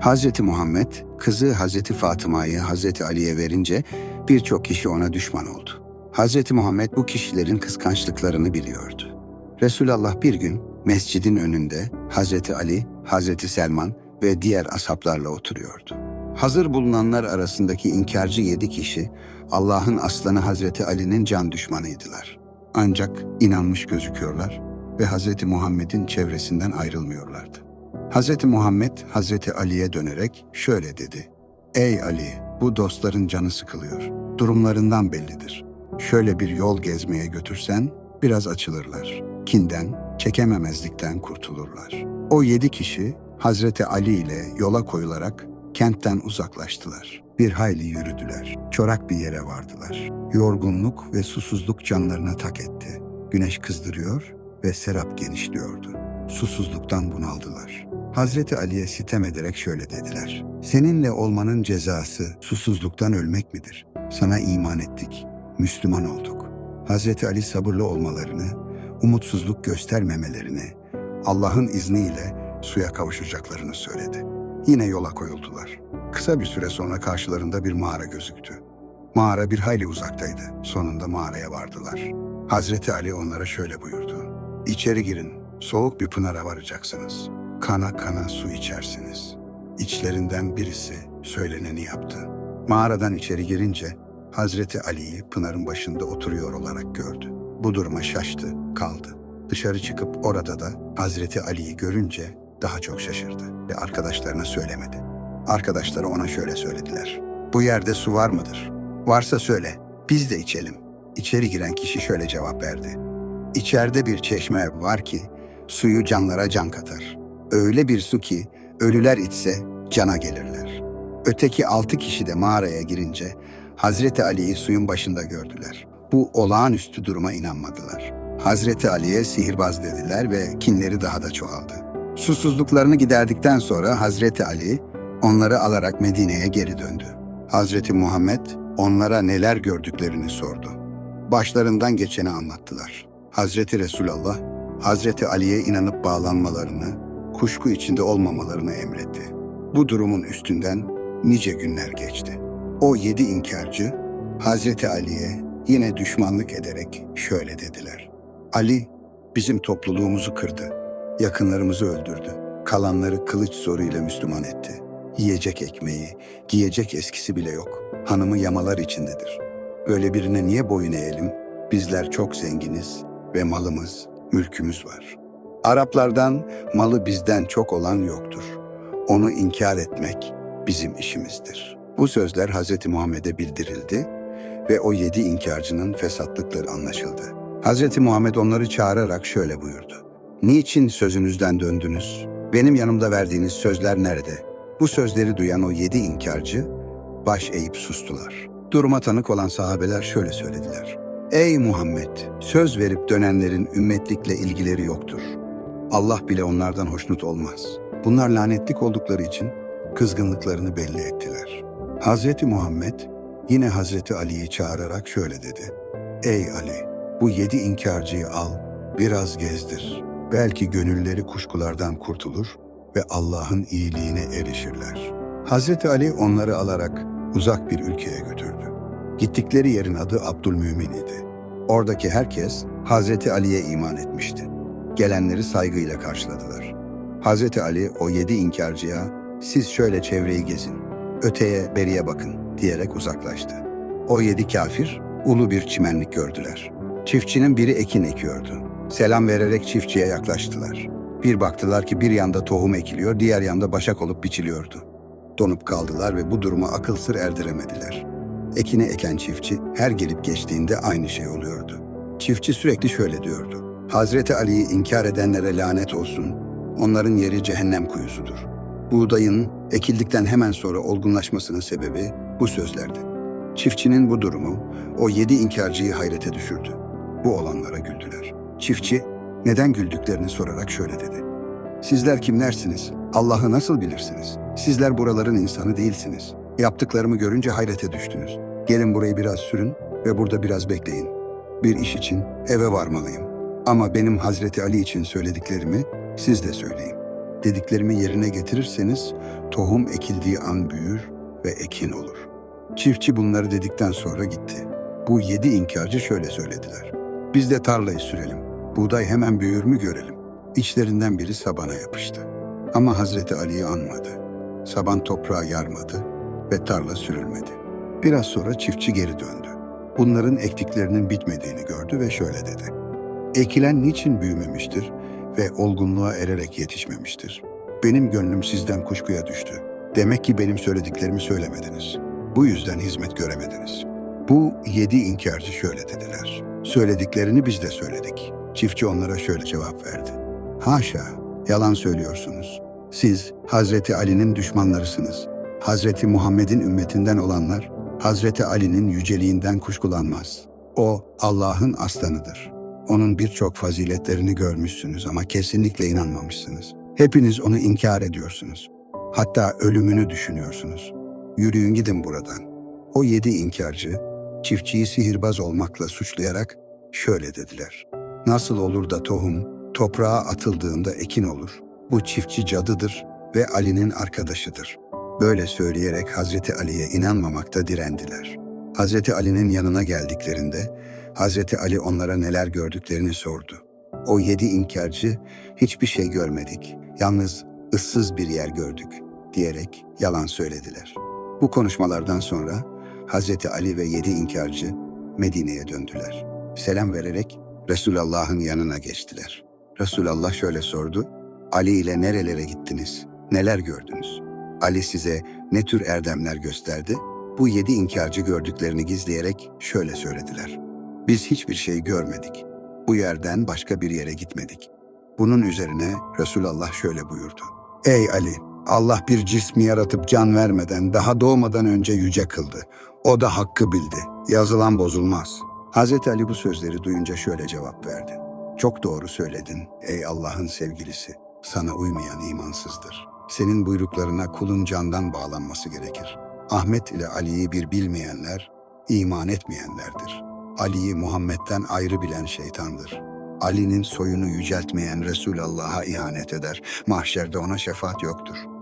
Hazreti Muhammed, kızı Hazreti Fatıma'yı Hazreti Ali'ye verince birçok kişi ona düşman oldu. Hazreti Muhammed bu kişilerin kıskançlıklarını biliyordu. Resulullah bir gün mescidin önünde Hazreti Ali, Hazreti Selman ve diğer ashablarla oturuyordu. Hazır bulunanlar arasındaki inkarcı yedi kişi Allah'ın aslanı Hazreti Ali'nin can düşmanıydılar. Ancak inanmış gözüküyorlar ve Hazreti Muhammed'in çevresinden ayrılmıyorlardı. Hazreti Muhammed Hazreti Ali'ye dönerek şöyle dedi. Ey Ali, bu dostların canı sıkılıyor. Durumlarından bellidir. Şöyle bir yol gezmeye götürsen biraz açılırlar. Kinden, çekememezlikten kurtulurlar. O yedi kişi Hazreti Ali ile yola koyularak kentten uzaklaştılar. Bir hayli yürüdüler. Çorak bir yere vardılar. Yorgunluk ve susuzluk canlarına tak etti. Güneş kızdırıyor ve serap genişliyordu. Susuzluktan bunaldılar. Hazreti Ali'ye sitem ederek şöyle dediler. Seninle olmanın cezası susuzluktan ölmek midir? Sana iman ettik, Müslüman olduk. Hazreti Ali sabırlı olmalarını, umutsuzluk göstermemelerini, Allah'ın izniyle suya kavuşacaklarını söyledi. Yine yola koyuldular. Kısa bir süre sonra karşılarında bir mağara gözüktü. Mağara bir hayli uzaktaydı. Sonunda mağaraya vardılar. Hazreti Ali onlara şöyle buyurdu. İçeri girin, soğuk bir pınara varacaksınız. Kana kana su içersiniz. İçlerinden birisi söyleneni yaptı. Mağaradan içeri girince Hazreti Ali'yi pınarın başında oturuyor olarak gördü. Bu duruma şaştı, kaldı. Dışarı çıkıp orada da Hazreti Ali'yi görünce daha çok şaşırdı ve arkadaşlarına söylemedi. Arkadaşları ona şöyle söylediler. Bu yerde su var mıdır? Varsa söyle, biz de içelim. İçeri giren kişi şöyle cevap verdi. İçeride bir çeşme var ki suyu canlara can katar. Öyle bir su ki ölüler içse cana gelirler. Öteki altı kişi de mağaraya girince Hazreti Ali'yi suyun başında gördüler. Bu olağanüstü duruma inanmadılar. Hazreti Ali'ye sihirbaz dediler ve kinleri daha da çoğaldı. Susuzluklarını giderdikten sonra Hazreti Ali onları alarak Medine'ye geri döndü. Hazreti Muhammed onlara neler gördüklerini sordu. Başlarından geçeni anlattılar. Hazreti Resulullah, Hazreti Ali'ye inanıp bağlanmalarını, kuşku içinde olmamalarını emretti. Bu durumun üstünden nice günler geçti. O yedi inkarcı, Hazreti Ali'ye yine düşmanlık ederek şöyle dediler. Ali, bizim topluluğumuzu kırdı, yakınlarımızı öldürdü, kalanları kılıç zoruyla Müslüman etti. Yiyecek ekmeği, giyecek eskisi bile yok. Hanımı yamalar içindedir. Böyle birine niye boyun eğelim? Bizler çok zenginiz ve malımız, mülkümüz var. Araplardan malı bizden çok olan yoktur. Onu inkar etmek bizim işimizdir. Bu sözler Hz. Muhammed'e bildirildi ve o yedi inkarcının fesatlıkları anlaşıldı. Hz. Muhammed onları çağırarak şöyle buyurdu. Niçin sözünüzden döndünüz? Benim yanımda verdiğiniz sözler nerede? Bu sözleri duyan o yedi inkarcı baş eğip sustular. Duruma tanık olan sahabeler şöyle söylediler. Ey Muhammed! Söz verip dönenlerin ümmetlikle ilgileri yoktur. Allah bile onlardan hoşnut olmaz. Bunlar lanetlik oldukları için kızgınlıklarını belli ettiler. Hazreti Muhammed yine Hazreti Ali'yi çağırarak şöyle dedi. Ey Ali! Bu yedi inkarcıyı al, biraz gezdir. Belki gönülleri kuşkulardan kurtulur ve Allah'ın iyiliğine erişirler. Hazreti Ali onları alarak uzak bir ülkeye götürdü. Gittikleri yerin adı Abdülmümin idi. Oradaki herkes Hazreti Ali'ye iman etmişti. Gelenleri saygıyla karşıladılar. Hazreti Ali o yedi inkarcıya siz şöyle çevreyi gezin, öteye beriye bakın diyerek uzaklaştı. O yedi kafir ulu bir çimenlik gördüler. Çiftçinin biri ekin ekiyordu. Selam vererek çiftçiye yaklaştılar. Bir baktılar ki bir yanda tohum ekiliyor, diğer yanda başak olup biçiliyordu. Donup kaldılar ve bu duruma akıl sır erdiremediler. Ekini eken çiftçi her gelip geçtiğinde aynı şey oluyordu. Çiftçi sürekli şöyle diyordu. Hazreti Ali'yi inkar edenlere lanet olsun. Onların yeri cehennem kuyusudur. Buğdayın ekildikten hemen sonra olgunlaşmasının sebebi bu sözlerdi. Çiftçinin bu durumu o yedi inkarcıyı hayrete düşürdü. Bu olanlara güldüler. Çiftçi neden güldüklerini sorarak şöyle dedi. Sizler kimlersiniz? Allah'ı nasıl bilirsiniz? Sizler buraların insanı değilsiniz. Yaptıklarımı görünce hayrete düştünüz. Gelin burayı biraz sürün ve burada biraz bekleyin. Bir iş için eve varmalıyım. Ama benim Hazreti Ali için söylediklerimi siz de söyleyin. Dediklerimi yerine getirirseniz tohum ekildiği an büyür ve ekin olur. Çiftçi bunları dedikten sonra gitti. Bu yedi inkarcı şöyle söylediler. Biz de tarlayı sürelim. Buğday hemen büyür mü görelim. İçlerinden biri sabana yapıştı. Ama Hazreti Ali'yi anmadı. Saban toprağı yarmadı ve tarla sürülmedi. Biraz sonra çiftçi geri döndü. Bunların ektiklerinin bitmediğini gördü ve şöyle dedi. Ekilen niçin büyümemiştir ve olgunluğa ererek yetişmemiştir? Benim gönlüm sizden kuşkuya düştü. Demek ki benim söylediklerimi söylemediniz. Bu yüzden hizmet göremediniz. Bu yedi inkarcı şöyle dediler. Söylediklerini biz de söyledik. Çiftçi onlara şöyle cevap verdi. Haşa, yalan söylüyorsunuz. Siz Hazreti Ali'nin düşmanlarısınız. Hazreti Muhammed'in ümmetinden olanlar, Hazreti Ali'nin yüceliğinden kuşkulanmaz. O Allah'ın aslanıdır. Onun birçok faziletlerini görmüşsünüz ama kesinlikle inanmamışsınız. Hepiniz onu inkar ediyorsunuz. Hatta ölümünü düşünüyorsunuz. Yürüyün gidin buradan. O yedi inkarcı, çiftçiyi sihirbaz olmakla suçlayarak şöyle dediler. Nasıl olur da tohum toprağa atıldığında ekin olur? Bu çiftçi cadıdır ve Ali'nin arkadaşıdır. Böyle söyleyerek Hazreti Ali'ye inanmamakta direndiler. Hazreti Ali'nin yanına geldiklerinde Hazreti Ali onlara neler gördüklerini sordu. O yedi inkarcı hiçbir şey görmedik, yalnız ıssız bir yer gördük diyerek yalan söylediler. Bu konuşmalardan sonra Hazreti Ali ve yedi inkarcı Medine'ye döndüler. Selam vererek Resulullah'ın yanına geçtiler. Resulullah şöyle sordu. Ali ile nerelere gittiniz? Neler gördünüz? Ali size ne tür erdemler gösterdi? Bu yedi inkarcı gördüklerini gizleyerek şöyle söylediler. Biz hiçbir şey görmedik. Bu yerden başka bir yere gitmedik. Bunun üzerine Resulullah şöyle buyurdu. Ey Ali! Allah bir cismi yaratıp can vermeden, daha doğmadan önce yüce kıldı. O da hakkı bildi. Yazılan bozulmaz. Hazreti Ali bu sözleri duyunca şöyle cevap verdi. Çok doğru söyledin ey Allah'ın sevgilisi. Sana uymayan imansızdır. Senin buyruklarına kulun candan bağlanması gerekir. Ahmet ile Ali'yi bir bilmeyenler, iman etmeyenlerdir. Ali'yi Muhammed'den ayrı bilen şeytandır. Ali'nin soyunu yüceltmeyen Resulullah'a ihanet eder. Mahşerde ona şefaat yoktur.